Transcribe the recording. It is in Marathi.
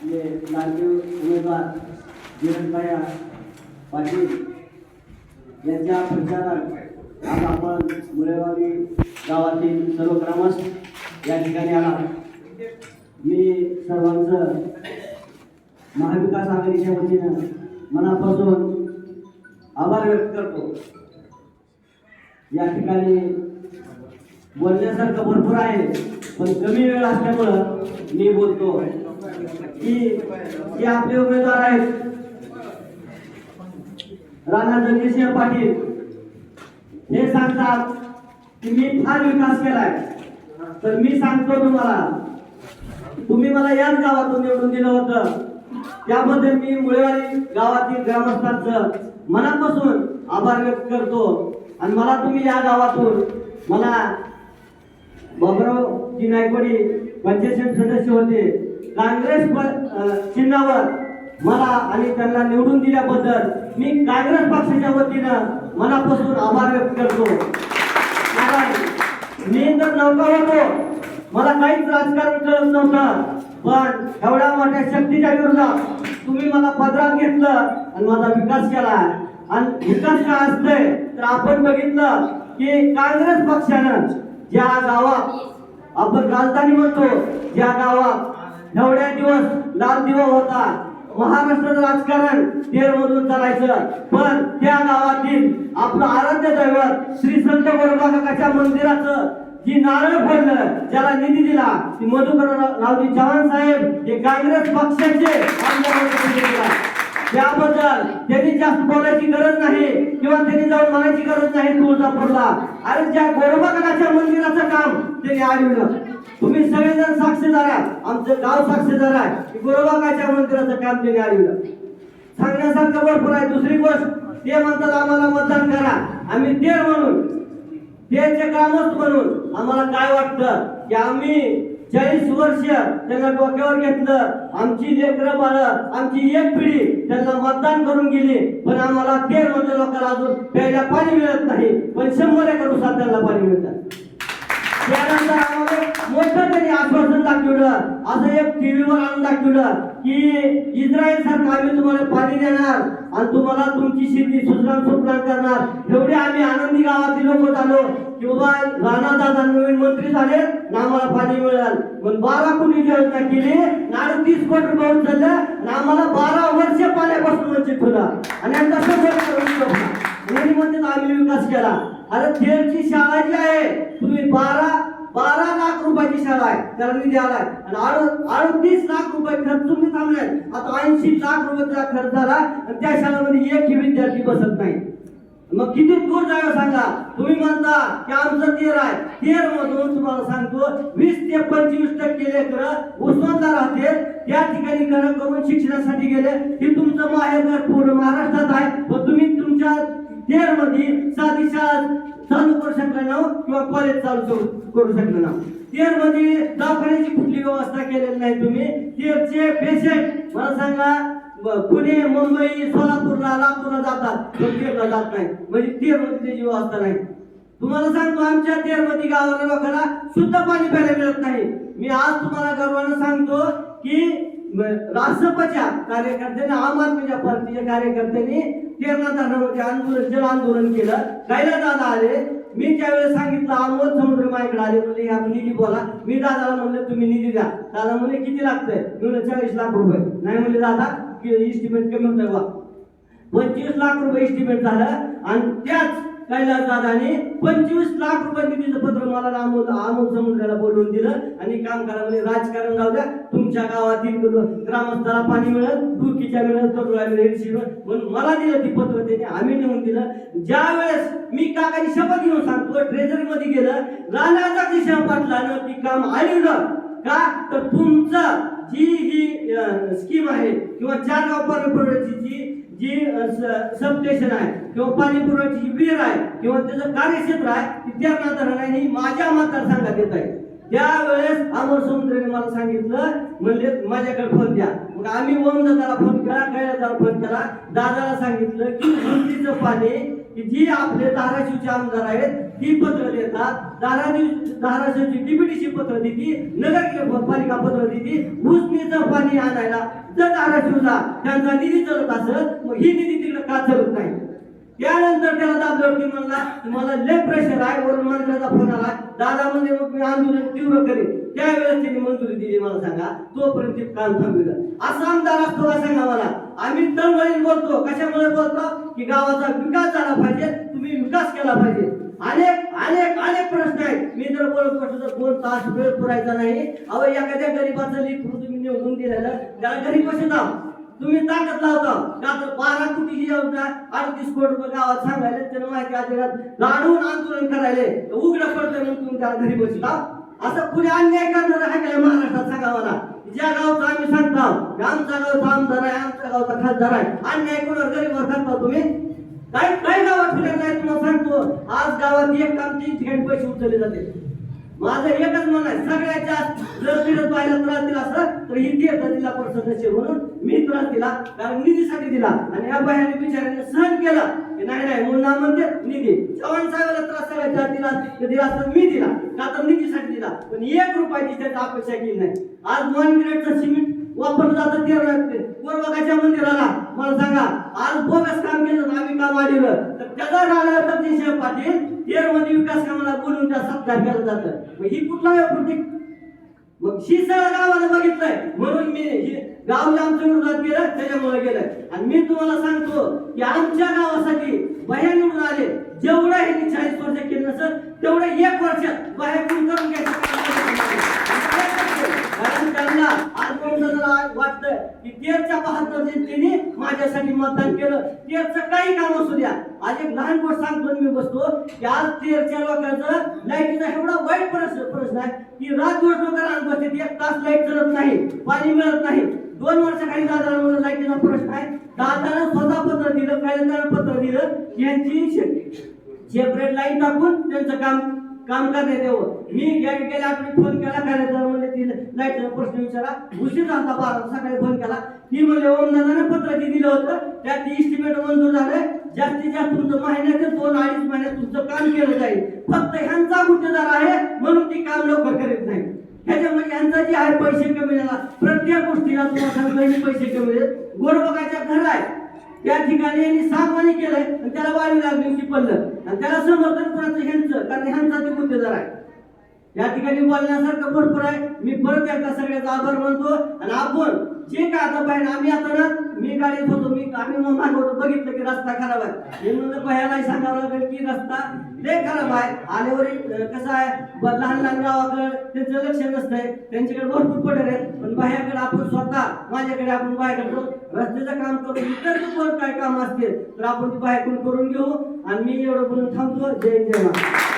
आपले लाडके उमेदवार जीवनभाया पाटील यांच्या प्रचारात आज आपण मुळेवाडी गावातील सर्व ग्रामस्थ या ठिकाणी आला. मी सर्वांचं महाविकास आघाडीच्या वतीनं मनापासून आभार व्यक्त करतो. या ठिकाणी बोलण्यासारखं भरपूर आहे पण कमी वेळ असल्यामुळं मी बोलतो. की जे आपले उमेदवार आहेत. राणा जगदीशसिंह पाटील. हे सांगतात की मी फार विकास केलाय. तर मी सांगतो तुम्हाला तुम्ही मला याच गावातून निवडून दिलं होतं. त्याबद्दल मी मुळेवाडी गावातील ग्रामस्थांचं मनापासून आभार व्यक्त करतो. आणि मला तुम्ही या गावातून मला बाबराव जी नायकवाडी पंचायत सदस्य होते. काँग्रेस चिन्हावर मला आणि त्यांना निवडून दिल्याबद्दल मी काँग्रेस पक्षाच्या वतीनं मनापासून आभार व्यक्त करतो. कारण मी तर नौका होतो. मला काहीच राजकारण कळत नव्हतं. पण एवढ्या मोठ्या शक्तीच्या विरोधात तुम्ही मला पदरात घेतलं आणि माझा विकास केला. आणि विकास काय असतंय? तर आपण बघितलं की काँग्रेस पक्षानं ज्या गावात आपण राजधानी म्हणतो ज्या गावात एवढ्या दिवस लाल दिवा होता. महाराष्ट्राचं राजकारण तेर मधून चालायचं. पण त्या गावातील आपलं आराध्य दैवत श्री संत गोरबाकाच्या मंदिराचं जी नारळ फोडलं ज्याला निधी दिला ती मधुकर रावजी चव्हाण साहेब हे काँग्रेस पक्षाचे त्याबद्दल त्यांनी जास्त बोलायची गरज नाही किंवा त्यांनी जाऊन म्हणायची गरज नाही तुळजापूरला. अरे ज्या गोरबाकाच्या मंदिराचं काम त्यांनी आढळलं तुम्ही सगळेजण साक्षीदार आहात आमचं गाव साक्षीदार आहे की गोरबाकाच्या मंदिराचं काम त्यांनी आढळलं सांगण्यासारखं भरपूर आहे. दुसरी गोष्ट ते म्हणतात आम्हाला मतदान करा. आम्ही तेर म्हणून तेरचे ग्रामस्थ म्हणून आम्हाला काय वाटतं की आम्ही चाळीस वर्ष त्यांना डोक्यावर घेतलं. आमची लेकरं बाळ आमची एक पिढी त्यांना मतदान करून गेली. पण आम्हाला तेर म्हणजे लोकांना अजून प्यायला पाणी मिळत नाही. पण शंभर एकर उसात त्यांना पाणी मिळतं. त्यानंतर आम्हाला मोठं त्यांनी आश्वासन दाखवलं. असं एक टीव्हीवर आणून दाखवलं की इस्रायल सारखं आम्ही तुम्हाला पाणी देणार आणि तुम्हाला तुमची शेती सुजलाम सुफलाम करणार. एवढे आम्ही आनंदी गावातील लोक झालो की बाबा राणा दादा नवीन मंत्री झाले ना आम्हाला पाणी मिळाल. मग बारा कोटी योजना केली ना अडतीस कोटी रुपये उचललं ना आम्हाला बारा वर्ष पाण्यापासून वंचित होता आणि आम्ही विकास केला. अरे खेळची शाळा जी आहे तुम्ही बारा बारा लाख रुपयाची शाळा आहे. त्याला निधी आलाय. आणि अडतीस लाख रुपये खर्च तुम्ही थांबलाय आता ऐंशी लाख रुपयाचा खर्च झाला आणि त्या शाळेमध्ये एकही विद्यार्थी बसत नाही. मग किती दूर जावं सांगा. तुम्ही म्हणता की आमचं तेर आहे. तेर मधून तुम्हाला सांगतो वीस ते पंचवीस टक्के लेकर उस्मानला राहते त्या ठिकाणी घरं करून शिक्षणासाठी गेले. की तुमचं माहेरघर पूर्ण महाराष्ट्र तेरमध्ये साधी शाळा चालू करू शकलं ना किंवा कॉलेज चालू करू- करू शकलं ना तेरमध्ये दवाखान्याची कुठली व्यवस्था केलेली नाही तुम्ही? तेरचे पेशंट मला सांगा पुणे मुंबई सोलापूरला लातूरला जातात. पण तेरला जात नाही. म्हणजे तेरमध्ये त्याची व्यवस्था नाही. तुम्हाला सांगतो आमच्या तेरमध्ये गावाला लोकांना शुद्ध पाणी प्यायला मिळत नाही. मी आज तुम्हाला गर्वानं सांगतो की म- कार्यकर्त्यांनी आम आदमीच्या पार्टीच्या कार्यकर्त्यांनी तेरणा धरणामध्ये आंदोलन जल आंदोलन केलं. गायला दादा आले. मी ज्यावेळेस सांगितलं अमोल समुद्र माझ्याकडे आले. म्हणजे ह्या निधी बोला. मी दादाला म्हणलं तुम्ही निधी द्या. दादा म्हणले किती लागतंय? मी म्हणलं चाळीस लाख रुपये. नाही म्हणले दादा इस्टिमेट कमी होतं बा. पंचवीस लाख रुपये इस्टिमेट झालं. आणि त्याच कैलास दादाने पंचवीस लाख रुपये निधीचं पत्र मला अमोल आमोद समुद्राला बोलवून दिलं आणि काम करा म्हणजे राजकारण जाऊ द्या. तुमच्या गावातील ग्रामस्थाला पाणी मिळत दुखीच्या मिळत तरुळा मिळेल म्हणून मला दिलं ती पत्र त्याने आम्ही नेऊन दिलं. ज्या वेळेस मी काकाची शपथ घेऊन सांगतो ट्रेझरी मध्ये गेलं राजाचा दिशा पाटलानं ती काम आलेलं का? तर तुमचं जी ही स्कीम आहे किंवा चार गाव पाणी जी जी जी सबस्टेशन आहे किंवा पाणी पुरवठ्याची जी विहीर आहे किंवा त्याचं कार्यक्षेत्र आहे ती त्या धरण ही माझ्या मतदारसंघात येत आहे. त्यावेळेस अमर समुद्राने मला सांगितलं म्हणजे माझ्याकडे फोन द्या. मग आम्ही वन दादाला फोन केला कैलासला फोन केला. दादाला सांगितलं की वृत्तीचं पाणी की जी आपले धाराशिवचे आमदार आहेत ती पत्र देतात. धाराशिव धाराशिवची डीबीटीची पत्र देती नगरपालिका पत्र देती. भुसणीचं पाणी आणायला. जर धाराशिवला त्यांचा निधी चलत असत मग ही निधी तिकडे का चलत नाही? त्यानंतर त्याला दाबल्यावरती म्हणला मला लय प्रेशर आहे. वरून मंत्र्याचा फोन आला दादा म्हणजे मग मी आंदोलन तीव्र करेन. त्यावेळेस त्यांनी मंजुरी दिली मला सांगा तोपर्यंत ते काम थांबविलं. असा आमदार असतो का सांगा मला. आम्ही तळमळीत बोलतो. कशामुळे बोलतो? की गावाचा विकास झाला पाहिजे तुम्ही विकास केला पाहिजे. अनेक अनेक अनेक प्रश्न आहेत. मी जर बोलत बसलो तर दोन तास वेळ पुरायचा नाही अहो एखाद्या गरीबाचं लेकरू तुम्ही निवडून दिलेलं त्याला गरीब कसे जाऊ तुम्ही ताकद लावता. का तर बारा कोटीची योजना अडतीस कोटी रुपये गावात सांगायला त्यांना माहिती अधिकारात लाडून आंदोलन करायले. उघडं पडतं म्हणून तुम्ही त्याला घरी बसता असं पुढे अन्याय करणार आहे का महाराष्ट्रात सांगा मला? ज्या गावचा आम्ही सांगता आमचा गावचा आमदार आहे आमचा गावचा खासदार आहे. अन्याय कोणावर गरीबवर करता तुम्ही? काही काही गावात फिरत नाही तुम्हाला सांगतो. आज गावात एक काम तीन ठिकाणी पैसे उचलले जाते. माझं एकच म्हणणं आहे सगळ्यात जास्त जर फिरत पाहिला त्रास दिला असं तर हिंदी तिला परिषद सदस्य म्हणून मी त्रास दिला कारण निधीसाठी दिला. आणि या बाहेर बिचाऱ्याने सहन केला. की नाही नाही म्हणून ना म्हणते निधी. चव्हाण साहेबाला त्रास सगळ्यात जास्त दिला दिला असता मी दिला. का तर निधीसाठी दिला. पण एक रुपयाची त्याची अपेक्षा केली नाही. आज वन ग्रेडचं सिमेंट वापरलं जातं ते गोरबागाच्या मंदिराला. मला सांगा आज बोगस काम केलं आम्ही काम आलेलं. तर त्याचा राहिला सतीश पाटील तेरमध्ये विकास कामाला बोलून त्या सत्कार केलं जातं मग ही कुठला आहे कृती मग शिरसाळ गावाला बघितलंय. म्हणून मी हे गाव आमच्या विरोधात गेलं त्याच्यामुळे गेलं आणि मी तुम्हाला सांगतो की आमच्या गावासाठी बाहेर निवडून आले. जेवढं हे चाळीस वर्ष केलं नसेल तेवढं एक वर्षात बाहेर करून करून घ्यायचं कारण त्यांना आजपर्यंत जरा वाटतं की तेरच्या बहात्तर जनतेने माझ्यासाठी मतदान केलं. तेरचं काही काम असू द्या. आज एक लहान गोष्ट सांगतो मी बसतो की आज तेरच्या लोकांचं लाईटीचा एवढा वाईट प्रश्न प्रश्न आहे की रात दिवस लोक राहत बसते एक तास लाइट चलत नाही पाणी मिळत नाही. दोन वर्षाखाली दादा लाईटीचा प्रश्न आहे. दादानं स्वतः पत्र दिलं पहिल्यांदा पत्र दिलं. यांची सेपरेट लाइट टाकून त्यांचं काम काम करण्यात यावं हो. मी या गेल्या आठवड्यात फोन केला कार्यक्रम म्हणजे ती जायचं प्रश्न विचारा उशीर झाला बारा सकाळी फोन केला. ती म्हणजे ओम दादाने पत्र जे दिलं होतं त्यात इस्टिमेट मंजूर झालंय. जास्तीत जास्त तुमचं महिन्याचे दोन अडीच महिन्यात तुमचं काम केलं जाईल. फक्त ह्यांचा गुन्हेगार आहे म्हणून ती काम लवकर करीत नाही. त्याच्यामुळे यांचा जे आहे पैसे कमी झाला. प्रत्येक गोष्टीला तुम्हाला पैसे कमी आहेत गोरबगाच्या घर आहे त्या ठिकाणी यांनी सागवानी केलंय आणि त्याला वाढी लागली होती पडलं आणि त्याला समर्थन कोणाचं? ह्यांचं. कारण ह्यांचा ते गुन्हेगार आहे. या ठिकाणी बोलण्यासारखं भरपूर आहे. मी परत एकदा सगळ्याचा आभार मानतो. आणि आपण जे काय आता बाहेर? आम्ही आता ना मी गाडीत होतो मी आम्ही मग मागवतो बघितलं की रस्ता खराब आहे. मी म्हणलं भयालाही सांगावं लागेल की रस्ता लय खराब आहे. आल्यावर कसं आहे लहान लहान गावाकडे त्यांचं लक्ष नसतंय. त्यांच्याकडे भरपूर पडर आहेत पण बाह्याकडे आपण स्वतः माझ्याकडे आपण बाहेरकडे रस्त्याचं काम करू इतर कोण काय काम असतील तर आपण ते बाहेरकडून करून घेऊ? आणि मी एवढं बोलून थांबतो. जय जय महाराज.